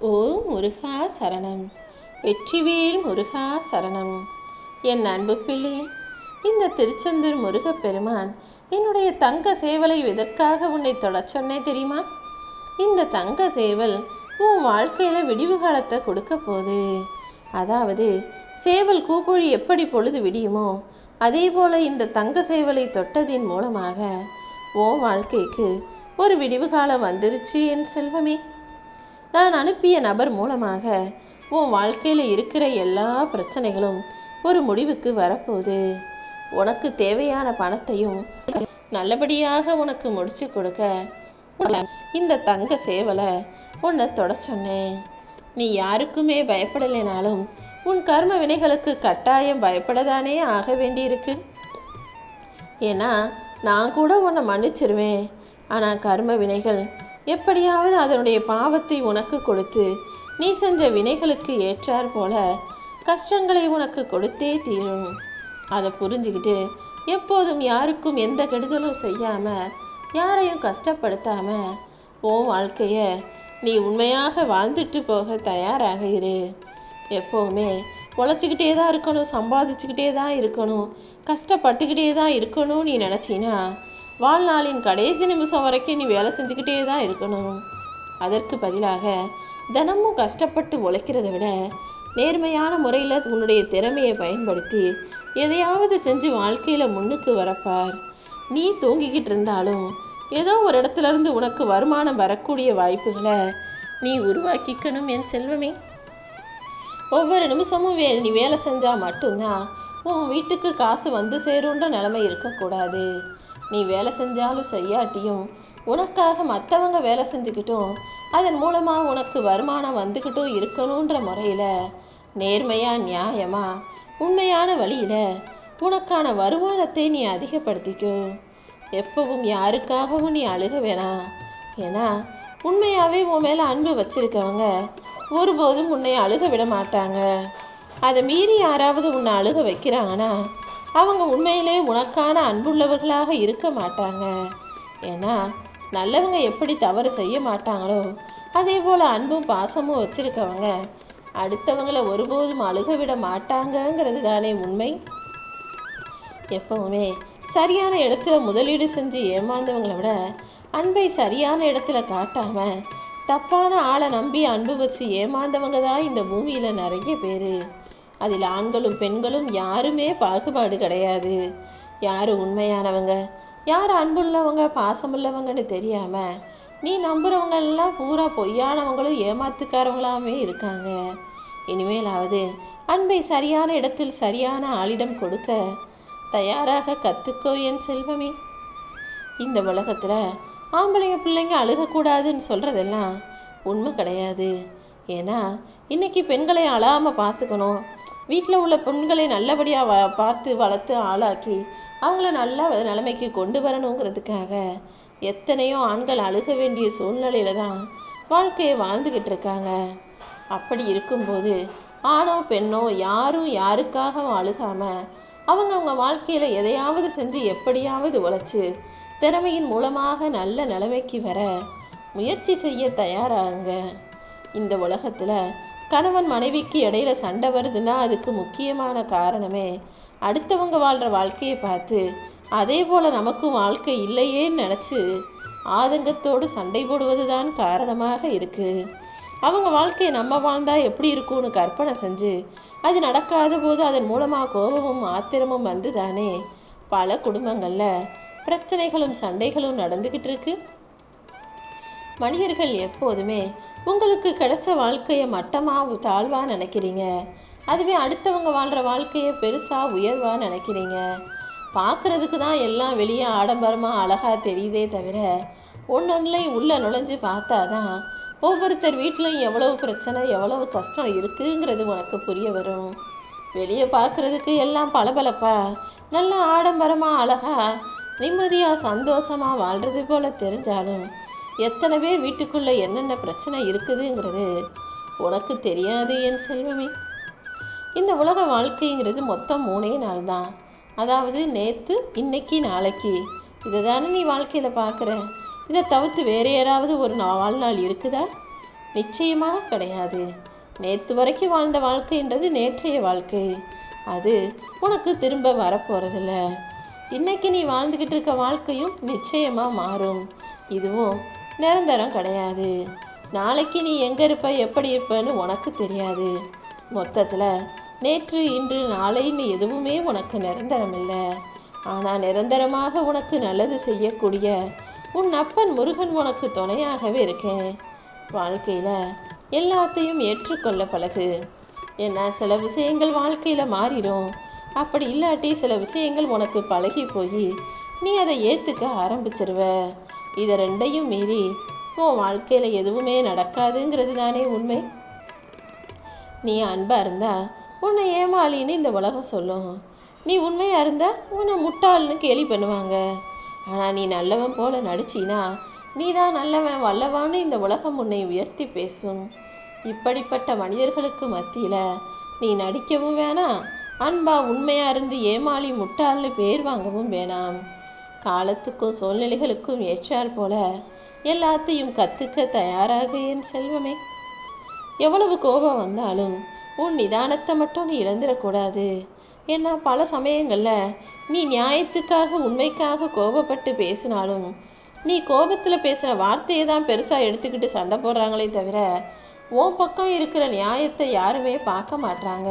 ஓ முருகா சரணம். வெற்றிவேல் முருகா சரணம். என் அன்பு பிள்ளை இந்த திருச்செந்தூர் முருகப்பெருமான் என்னுடைய தங்க சேவலை எதற்காக உன்னை தொடச் சொன்னேன் தெரியுமா? இந்த தங்க சேவல் உன் வாழ்க்கையில விடிவு காலத்தை கொடுக்க போகுது. அதாவது சேவல் கூப்பொழி எப்படி பொழுது விடியுமோ அதே போல இந்த தங்க சேவலை தொட்டதின் மூலமாக உன் வாழ்க்கைக்கு ஒரு விடிவு காலம் வந்துருச்சு என் செல்வமே. நான் அனுப்பிய நபர் மூலமாக உன் வாழ்க்கையில் இருக்கிற எல்லா பிரச்சனைகளும் ஒரு முடிவுக்கு வரப்போகுது. உனக்கு தேவையான பணத்தையும் நல்லபடியாக உனக்கு முடிச்சு கொடுக்க இந்த தங்க சேவலை உன்னை தொட சொன்னேன். நீ யாருக்குமே பயப்படலைனாலும் உன் கர்ம வினைகளுக்கு கட்டாயம் பயப்படதானே ஆக வேண்டியிருக்கு. ஏன்னா நான் கூட உன்னை மன்னிச்சிருவேன். ஆனால் கர்ம வினைகள் எப்படியாவது அதனுடைய பாவத்தை உனக்கு கொடுத்து நீ செஞ்ச வினைகளுக்கு ஏற்றார் போல கஷ்டங்களை உனக்கு கொடுத்தே தீரும். அதை புரிஞ்சுக்கிட்டு எப்போதும் யாருக்கும் எந்த கெடுதலும் செய்யாம யாரையும் கஷ்டப்படுத்தாம உன் வாழ்க்கைய நீ உண்மையாக வாழ்ந்துட்டு போக தயாராக இரு. எப்போவுமே உழைச்சிக்கிட்டே தான் இருக்கணும் சம்பாதிச்சுக்கிட்டே தான் இருக்கணும் கஷ்டப்பட்டுக்கிட்டே தான் இருக்கணும் நீ நினச்சினா வாழ்நாளின் கடைசி நிமிஷம் வரைக்கும் நீ வேலை செஞ்சுக்கிட்டே தான் இருக்கணும். அதற்கு பதிலாக தினமும் கஷ்டப்பட்டு உழைக்கிறத விட நேர்மையான முறையில் உன்னுடைய திறமையை பயன்படுத்தி எதையாவது செஞ்சு வாழ்க்கையில் முன்னுக்கு வரப்பார். நீ தூங்கிக்கிட்டு இருந்தாலும் ஏதோ ஒரு இடத்துல இருந்து உனக்கு வருமானம் வரக்கூடிய வாய்ப்புகளை நீ உருவாக்கிக்கணும் என் செல்வமே. ஒவ்வொரு நிமிஷமும் வே நீ வேலை செஞ்சால் மட்டும்தான் உன் வீட்டுக்கு காசு வந்து சேருன்ற நிலைமை இருக்கக்கூடாது. நீ வேலை செஞ்சாலும் செய்யாட்டியும் உனக்காக மற்றவங்க வேலை செஞ்சுக்கிட்டும் அதன் மூலமாக உனக்கு வருமானம் வந்துக்கிட்டும் இருக்கணுன்ற முறையில் நேர்மையாக நியாயமாக உண்மையான வழியில் உனக்கான வருமானத்தை நீ அதிகப்படுத்திக்கும் எப்பவும் யாருக்காகவும் நீ அழுக வேணாம் ஏன்னா உண்மையாகவே உன் மேலே அன்பு வச்சிருக்கவங்க ஒருபோதும் உன்னை அழுக விட மாட்டாங்க. அதை மீறி யாராவது உன்னை அழுக வைக்கிறாங்கன்னா அவங்க உண்மையிலே உனக்கான அன்புள்ளவர்களாக இருக்க மாட்டாங்க. ஏன்னா நல்லவங்க எப்படி தவறு செய்ய மாட்டாங்களோ அதே போல் அன்பும் பாசமும் வச்சிருக்கவங்க அடுத்தவங்களை ஒருபோதும் அழுக விட மாட்டாங்கங்கிறது தானே உண்மை? எப்பவுமே சரியான இடத்துல முதலீடு செஞ்சு ஏமாந்தவங்களை விட அன்பை சரியான இடத்துல காட்டாம தப்பான ஆளை நம்பி அன்பு வச்சு ஏமாந்தவங்க தான் இந்த பூமியில் நிறைய பேர். அதில் ஆண்களும் பெண்களும் யாருமே பாகுபாடு கிடையாது. யார் உண்மையானவங்க? யார் அன்புள்ளவங்க பாசமுள்ளவங்கன்னு தெரியாமல் நீ நம்புகிறவங்க எல்லாம் பூரா பொய்யானவங்களும் ஏமாத்துக்காரவங்களாமே இருக்காங்க. இனிமேலாவது அன்பை சரியான இடத்தில் சரியான ஆளிடம் கொடுக்க தயாராக கற்றுக்கோ என் செல்வமே. இந்த உலகத்தில் ஆம்பளைங்க பிள்ளைங்க அழுகக்கூடாதுன்னு சொல்கிறதெல்லாம் உண்மை கிடையாது. ஏன்னா இன்னைக்கு பெண்களை அழாமல் பார்த்துக்கணும். வீட்டில் உள்ள பெண்களை நல்லபடியாக வ பார்த்து வளர்த்து ஆளாக்கி அவங்கள நல்ல நிலைமைக்கு கொண்டு வரணுங்கிறதுக்காக எத்தனையோ ஆண்கள் அழுக வேண்டிய சூழ்நிலையில தான் வாழ்க்கையை வாழ்ந்துக்கிட்டு இருக்காங்க. அப்படி இருக்கும்போது ஆணோ பெண்ணோ யாரும் யாருக்காகவும் அழுகாமல் அவங்கவுங்க வாழ்க்கையில் எதையாவது செஞ்சு எப்படியாவது உழைச்சி திறமையின் மூலமாக நல்ல நிலைமைக்கு வர முயற்சி செய்ய தயாராகுங்க. இந்த உலகத்தில் கணவன் மனைவிக்கு இடையில சண்டை வருதுன்னா அதுக்கு முக்கியமான காரணமே அடுத்தவங்க வாழ்ற வாழ்க்கையை பார்த்து அதே போல நமக்கும் வாழ்க்கை இல்லையேன்னு நினைச்சு ஆதங்கத்தோடு சண்டை போடுவதுதான் காரணமாக இருக்கு. அவங்க வாழ்க்கையை நம்ம வாழ்ந்தா எப்படி இருக்கும்னு கற்பனை செஞ்சு அது நடக்காத போது அதன் மூலமா கோபமும் ஆத்திரமும் வந்து தானே பல குடும்பங்கள்ல பிரச்சனைகளும் சண்டைகளும் நடந்துகிட்டு இருக்கு. மனிதர்கள் எப்போதுமே உங்களுக்கு கிடைச்ச வாழ்க்கையை மட்டமாக தாழ்வாக நினைக்கிறீங்க? அதுவே அடுத்தவங்க வாழ்கிற வாழ்க்கையை பெருசாக உயர்வாக நினைக்கிறீங்க? பார்க்குறதுக்கு தான் எல்லாம் வெளியே ஆடம்பரமாக அழகாக தெரியுதே தவிர ஒன்றொன்றையும் உள்ளே நுழைஞ்சு பார்த்தா தான் ஒவ்வொருத்தர் வீட்லையும் எவ்வளவு பிரச்சனை எவ்வளவு கஷ்டம் இருக்குங்கிறது உனக்கு புரிய வரும். வெளியே பார்க்குறதுக்கு எல்லாம் பளபளப்பா நல்லா ஆடம்பரமாக அழகாக நிம்மதியாக சந்தோஷமாக வாழ்கிறது போல் தெரிஞ்சாலும் எத்தனை பேர் வீட்டுக்குள்ள என்னென்ன பிரச்சனை இருக்குதுங்கிறது உனக்கு தெரியாது என் செல்வமே. இந்த உலக வாழ்க்கைங்கிறது மொத்தம் மூணே நாள் தான் அதாவது நேற்று இன்னைக்கு நாளைக்கு. இதை தானே நீ வாழ்க்கையில் பார்க்குற இதை தவிர்த்து வேறு யாராவது ஒரு நா- வாழ்நாள் இருக்குதா? நிச்சயமாக கிடையாது. நேற்று வரைக்கும் வாழ்ந்த வாழ்க்கைன்றது நேற்றைய வாழ்க்கை. அது உனக்கு திரும்ப வரப்போகிறதில்ல இன்னைக்கு நீ வாழ்ந்துக்கிட்டு இருக்க வாழ்க்கையும் நிச்சயமாக மாறும். இதுவும் நிரந்தரம் கிடையாது. நாளைக்கு நீ எங்கே இருப்ப எப்படி இருப்பன்னு உனக்கு தெரியாது. மொத்தத்தில் நேற்று இன்று நாளைன்னு எதுவுமே உனக்கு நிரந்தரம் இல்லை. ஆனால் நிரந்தரமாக உனக்கு நல்லது செய்யக்கூடிய உன் அப்பன் முருகன் உனக்கு துணையாகவே இருக்கேன். வாழ்க்கையில் எல்லாத்தையும் ஏற்றுக்கொள்ள பழகு. ஏன்னா சில விஷயங்கள் வாழ்க்கையில் மாறிடும். அப்படி இல்லாட்டி சில விஷயங்கள் உனக்கு பழகி போய் நீ அதை ஏற்றுக்க ஆரம்பிச்சிருவ. இதை ரெண்டையும் மீறி உன் வாழ்க்கையில் எதுவுமே நடக்காதுங்கிறது தானே உண்மை? நீ அன்பாக இருந்தா உன்னை ஏமாளின்னு இந்த உலகம் சொல்லும். நீ உண்மையாக இருந்தா உன்னை முட்டாள்னு கேலி பண்ணுவாங்க. ஆனால் நீ நல்லவன் போல நடிச்சினா நீ தான் நல்லவன் வல்லவான்னு இந்த உலகம் உன்னை உயர்த்தி பேசும். இப்படிப்பட்ட மனிதர்களுக்கு மத்தியில் நீ நடிக்கவும் வேணாம் அன்பா உண்மையாக இருந்து ஏமாளி முட்டாள்னு பேர் வாங்கவும் வேணாம். காலத்துக்கும் சூழ்நிலைகளுக்கும் ஏற்றாற் போல எல்லாத்தையும் கத்துக்க தயாராக என் செல்வமே. எவ்வளவு கோபம் வந்தாலும் உன் நிதானத்தை மட்டும் நீ இழந்துடக்கூடாது. ஏன்னா பல சமயங்களில் நீ நியாயத்துக்காக உண்மைக்காக கோபப்பட்டு பேசினாலும் நீ கோபத்தில் பேசுகிற வார்த்தையை தான் பெருசாக எடுத்துக்கிட்டு சண்டை போடுறாங்களே தவிர உன் பக்கம் இருக்கிற நியாயத்தை யாருமே பார்க்க மாட்றாங்க.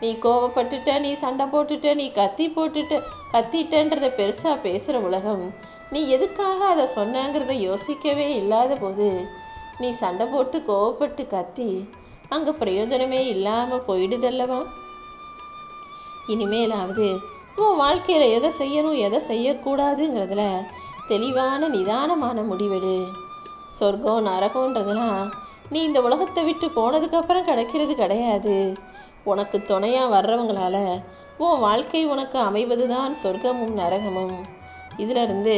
நீ கோபப்பட்டுட்ட நீ சண்டை போட்டுட்ட நீ கத்தி போட்டுட்ட கத்திட்டேன்றத பெருசாக பேசுகிற உலகம். நீ எதுக்காக அதை சொன்னங்கிறத யோசிக்கவே இல்லாத போது நீ சண்டை போட்டு கோவப்பட்டு கத்தி அங்கே பிரயோஜனமே இல்லாமல் போயிடுதல்லவா? இனிமேலாவது உன் வாழ்க்கையில் எதை செய்யணும் எதை செய்யக்கூடாதுங்கிறதுல தெளிவான நிதானமான முடிவெடு. சொர்க்கம் நரகன்றதுலாம் நீ இந்த உலகத்தை விட்டு போனதுக்கப்புறம் கிடைக்கிறது கிடையாது. உனக்கு துணையாக வர்றவங்களால உன் வாழ்க்கை உனக்கு அமைவது தான் சொர்க்கமும் நரகமும். இதிலிருந்து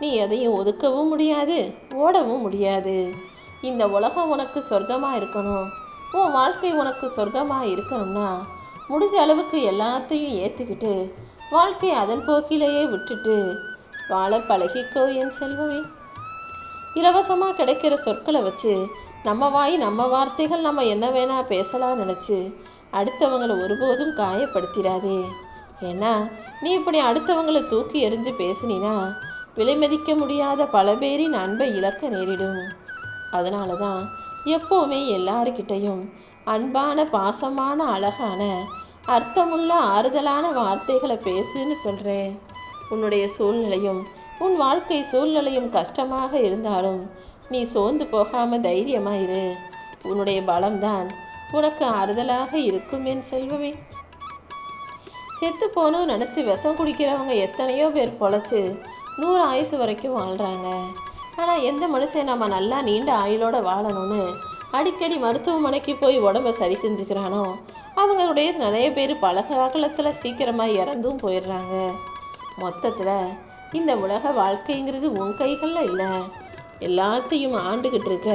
நீ எதையும் ஒதுக்கவும் முடியாது ஓடவும் முடியாது. இந்த உலகம் உனக்கு சொர்க்கமாக இருக்கணும். உன் வாழ்க்கை உனக்கு சொர்க்கமாக இருக்கணும்னா முடிஞ்ச அளவுக்கு எல்லாத்தையும் ஏற்றுக்கிட்டு வாழ்க்கை அதன் போக்கிலேயே விட்டுட்டு வாழ பழகிக்கோ என் செல்வமே. இலவசமாக கிடைக்கிற சொற்களை வச்சு நம்ம வாய் நம்ம வார்த்தைகள் நம்ம என்ன வேணால் பேசலாம் நினச்சி அடுத்தவங்களை ஒருபோதும் காயப்படுத்திடாதே. ஏன்னா நீ இப்படி அடுத்தவங்களை தூக்கி எறிஞ்சு பேசினா விலை மதிக்க முடியாத பல பேரின் அன்பை இழக்க நேரிடும். அதனால தான் எப்போவுமே எல்லாருக்கிட்டையும் அன்பான பாசமான அழகான அர்த்தமுள்ள ஆறுதலான வார்த்தைகளை பேசுன்னு சொல்கிறேன் உன்னுடைய சூழ்நிலையும் உன் வாழ்க்கை சூழ்நிலையும் கஷ்டமாக இருந்தாலும் நீ சோர்ந்து போகாமல் தைரியமாக இரு. உன்னுடைய பலம்தான் உனக்கு ஆறுதலாக இருக்கும் என் செல்வமே. செத்து போகணும்னு நினச்சி விஷம் குடிக்கிறவங்க எத்தனையோ பேர் பொழைச்சி நூறு ஆயுசு வரைக்கும் வாழ்கிறாங்க ஆனால் எந்த மனுஷன் நம்ம நல்லா நீண்ட ஆயுளோட வாழணும்னு அடிக்கடி மருத்துவமனைக்கு போய் உடம்ப சரி செஞ்சுக்கிறானோ? அவங்களுடைய நிறைய பேர் பல காலத்தில் சீக்கிரமாக இறந்தும் போயிடுறாங்க. மொத்தத்தில் இந்த உலக வாழ்க்கைங்கிறது உன் கைகளில் இல்லை. எல்லாத்தையும் ஆண்டுகிட்டு இருக்க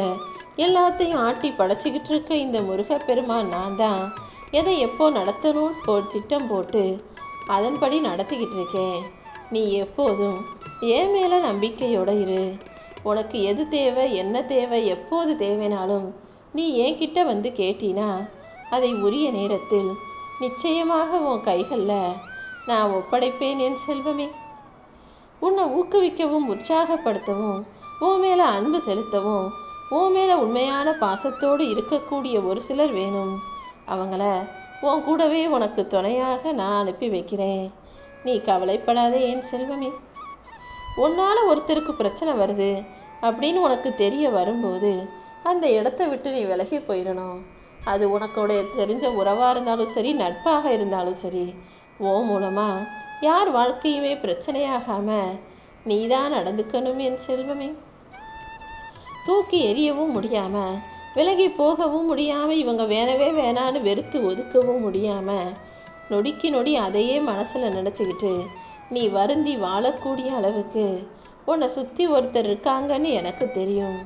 எல்லாத்தையும் ஆட்டி படைச்சிக்கிட்டு இருக்க இந்த முருகப்பெருமான் நான் தான். எதை எப்போ நடத்தணும்னு போ திட்டம் போட்டு அதன்படி நடத்திக்கிட்டு இருக்கேன். நீ எப்போதும் ஏன் மேலே நம்பிக்கையோட இரு. உனக்கு எது தேவை என்ன தேவை எப்போது தேவைனாலும் நீ என்கிட்ட வந்து கேட்டினா அதை உரிய நேரத்தில் நிச்சயமாக உன் கைகளில் நான் ஒப்படைப்பேன் என் செல்வமே. உன்னை ஊக்குவிக்கவும் உற்சாகப்படுத்தவும் உன் மேலே அன்பு செலுத்தவும் உன் மேலே உண்மையான பாசத்தோடு இருக்கக்கூடிய ஒரு சிலர் வேணும். அவங்கள உன் கூடவே உனக்கு துணையாக நான் அனுப்பி வைக்கிறேன். நீ கவலைப்படாதே என் செல்வமே. உன்னால் ஒருத்தருக்கு பிரச்சனை வருது அப்படின்னு உனக்கு தெரிய வரும்போது அந்த இடத்த விட்டு நீ விலகி போயிடணும். அது உனக்குடைய தெரிஞ்ச உறவாக இருந்தாலும் சரி நட்பாக இருந்தாலும் சரி ஓ மூலமாக யார் வாழ்க்கையுமே பிரச்சனையாகாமல் நீ தான் நடந்துக்கணும் என் செல்வமே. தூக்கி எறியவும் முடியாமல் விலகி போகவும் முடியாமல் இவங்க வேணவே வேணான்னு வெறுத்து ஒதுக்கவும் முடியாமல் நொடிக்கு நொடி அதையே மனசில் நினச்சிக்கிட்டு நீ வருந்தி வாழக்கூடிய அளவுக்கு உன்னை சுற்றி ஒருத்தர் இருக்காங்கன்னு எனக்கு தெரியும்.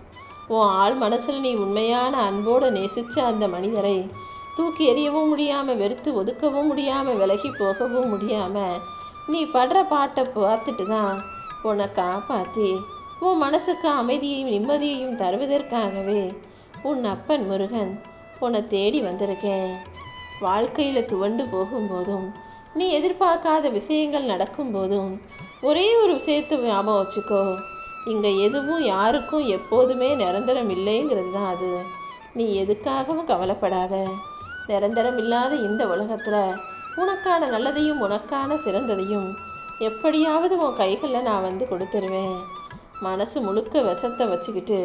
உன் ஆள் மனசில் நீ உண்மையான அன்போடு நேசித்த அந்த மனிதரை தூக்கி எறியவும் முடியாமல் வெறுத்து ஒதுக்கவும் முடியாமல் விலகி போகவும் முடியாமல் நீ படுற பாட்டை பார்த்துட்டு தான் உன்னை காப்பாற்றி உன் மனசுக்கு அமைதியையும் நிம்மதியையும் தருவதற்காகவே உன் அப்பன் முருகன் உன்னை தேடி வந்திருக்கேன். வாழ்க்கையில் துவண்டு போகும்போதும் நீ எதிர்பார்க்காத விஷயங்கள் நடக்கும்போதும் ஒரே ஒரு விஷயத்தை ஞாபகம் வச்சுக்கோ. இங்கே எதுவும் யாருக்கும் எப்போதுமே நிரந்தரம் இல்லைங்கிறது தான் அது. நீ எதுக்காகவும் கவலைப்படாத. நிரந்தரம் இல்லாத இந்த உலகத்தில் உனக்கான நல்லதையும் உனக்கான சிறந்ததையும் எப்படியாவது உன் கைகளில் நான் வந்து கொடுத்துருவேன். மனசு முழுக்க விஷத்தை வச்சுக்கிட்டு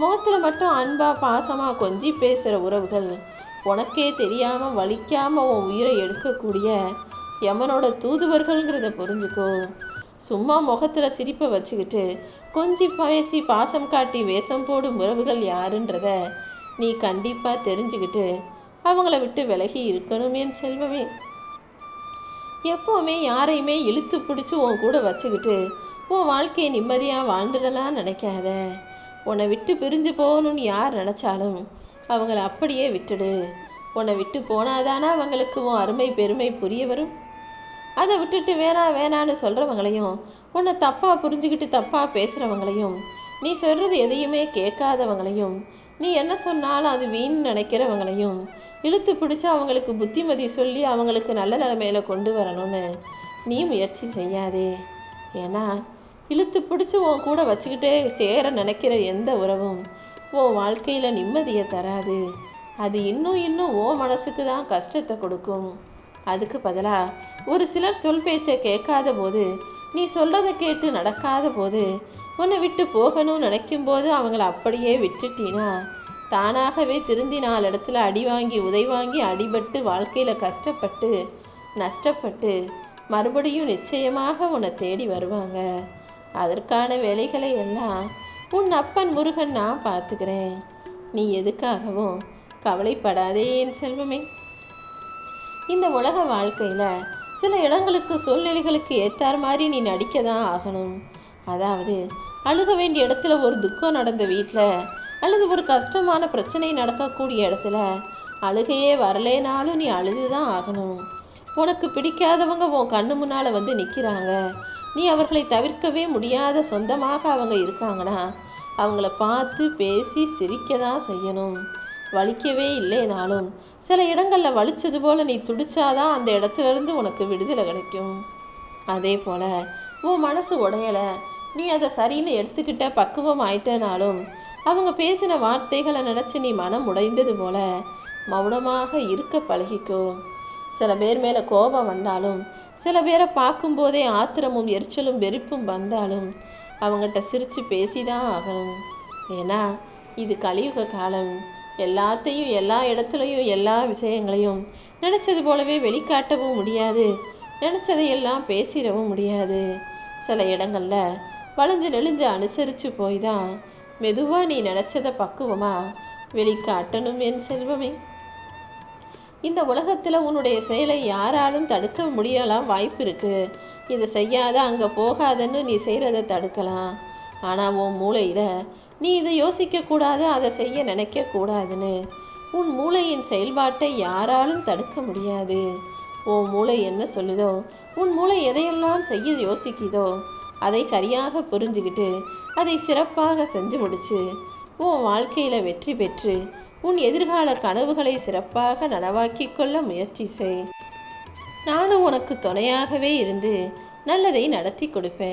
முகத்தில் மட்டும் அன்பா பாசமாக கொஞ்சி பேசுகிற உறவுகள் உனக்கே தெரியாமல் வலிக்காமல் உன் உயிரை எடுக்கக்கூடிய யமனோட தூதுவர்கள்ங்கிறத புரிஞ்சுக்கோ. சும்மா முகத்தில் சிரிப்பை வச்சுக்கிட்டு கொஞ்சி பேசி பாசம் காட்டி வேஷம் போடும் உறவுகள் யாருன்றத நீ கண்டிப்பாக தெரிஞ்சுக்கிட்டு அவங்கள விட்டு விலகி இருக்கணும் என் செல்வமே. எப்போவுமே யாரையுமே இழுத்து பிடிச்சி உன் கூட வச்சுக்கிட்டு உன் வாழ்க்கையை நிம்மதியாக வாழ்ந்துடலாம் நினைக்காத. உன்னை விட்டு பிரிஞ்சு போகணும்னு யார் நினச்சாலும் அவங்கள அப்படியே விட்டுடு. உன்னை விட்டு போனாதானா அவங்களுக்கு உன் அருமை பெருமை புரிய வரும். அதை விட்டுட்டு வேணா வேணான்னு சொல்கிறவங்களையும் உன்னை தப்பாக புரிஞ்சுக்கிட்டு தப்பாக பேசுகிறவங்களையும் நீ சொல்கிறது எதையுமே கேட்காதவங்களையும் நீ என்ன சொன்னாலும் அது வீண் நினைக்கிறவங்களையும் இழுத்து பிடிச்சி அவங்களுக்கு புத்திமதி சொல்லி அவங்களுக்கு நல்ல நிலைமையில கொண்டு வரணும்னு நீ முயற்சி செய்யாதே. ஏன்னா இழுத்து பிடிச்சி உன் கூட வச்சுக்கிட்டே சேர நினைக்கிற எந்த உறவும் உன் வாழ்க்கையில் நிம்மதியை தராது. அது இன்னும் இன்னும் ஓ மனசுக்கு தான் கஷ்டத்தை கொடுக்கும். அதுக்கு பதிலாக ஒரு சிலர் சொல் பேச்சை கேட்காத போது நீ சொல்கிறத கேட்டு நடக்காத போது உன்னை விட்டு போகணும்னு நினைக்கும் போது அவங்கள அப்படியே விட்டுட்டீனா தானாகவே திருந்தி நாலு இடத்துல அடி வாங்கி உதை வாங்கி அடிபட்டு வாழ்க்கையில் கஷ்டப்பட்டு நஷ்டப்பட்டு மறுபடியும் நிச்சயமாக உன்னை தேடி வருவாங்க. அதற்கான வேலைகளை எல்லாம் உன் அப்பன் முருகன் நான் பார்த்துக்கிறேன். நீ எதுக்காகவும் கவலைப்படாதே என் செல்வமே. இந்த உலக வாழ்க்கையில் சில இடங்களுக்கு சூழ்நிலைகளுக்கு ஏற்றார் மாதிரி நீ நடிக்க தான் ஆகணும். அதாவது அழுக வேண்டிய இடத்துல ஒரு துக்கம் நடந்த வீட்டில் அல்லது ஒரு கஷ்டமான பிரச்சனை நடக்கக்கூடிய இடத்துல அழுகையே வரலேனாலும் நீ அழுது தான் ஆகணும். உனக்கு பிடிக்காதவங்க உன் கண்ணு முன்னால் வந்து நிற்கிறாங்க நீ அவர்களை தவிர்க்கவே முடியாத சொந்தமாக அவங்க இருக்காங்கன்னா அவங்கள பார்த்து பேசி சிரிக்க தான் செய்யணும். வலிக்கவே இல்லைனாலும் சில இடங்களில் வலிச்சது போல் நீ துடிச்சாதான் அந்த இடத்துல இருந்து உனக்கு விடுதலை கிடைக்கும். அதே போல் உன் மனசு உடையலை. நீ அதை சரின்னு எடுத்துக்கிட்ட பக்குவம் ஆயிட்டனாலும் அவங்க பேசின வார்த்தைகளை நினச்சி நீ மனம் உடைந்தது போல மௌனமாக இருக்க பழகிக்கோ. சில பேர் மேலே கோபம் வந்தாலும் சில பேரை பார்க்கும்போதே ஆத்திரமும் எரிச்சலும் வெறுப்பும் வந்தாலும் அவங்ககிட்ட சிரித்து பேசி தான் ஆகணும். ஏன்னா இது கலியுக காலம். எல்லாத்தையும் எல்லா இடத்துலையும் எல்லா விஷயங்களையும் நினச்சது போலவே வெளிக்காட்டவும் முடியாது. நினச்சதையெல்லாம் பேசிடவும் முடியாது. சில இடங்களில் வளைஞ்சு நெளிஞ்சு அனுசரித்து போய் தான் மெதுவாக நீ நினச்சதை பக்குவமாக வெளிக்காட்டணும் என் செல்வமே. இந்த உலகத்தில் உன்னுடைய செயலை யாராலும் தடுக்க முடியலாம் வாய்ப்பு இருக்குது இதை செய்யாத அங்கே போகாதன்னு நீ செய்கிறத தடுக்கலாம். ஆனால் உன் மூளையில் நீ இதை யோசிக்கக்கூடாது அதை செய்ய நினைக்கக்கூடாதுன்னு உன் மூளையின் செயல்பாட்டை யாராலும் தடுக்க முடியாது. உன் மூளை என்ன சொல்லுதோ உன் மூளை எதையெல்லாம் செய்ய யோசிக்குதோ அதை சரியாக புரிஞ்சுக்கிட்டு அதை சிறப்பாக செஞ்சு முடிச்சு உன் வாழ்க்கையில் வெற்றி பெற்று உன் எதிர்கால கனவுகளை சிறப்பாக நனவாக்கி கொள்ள முயற்சி செய். நானும் உனக்கு துணையாகவே இருந்து நல்லதை நடத்தி கொடுப்பேன்.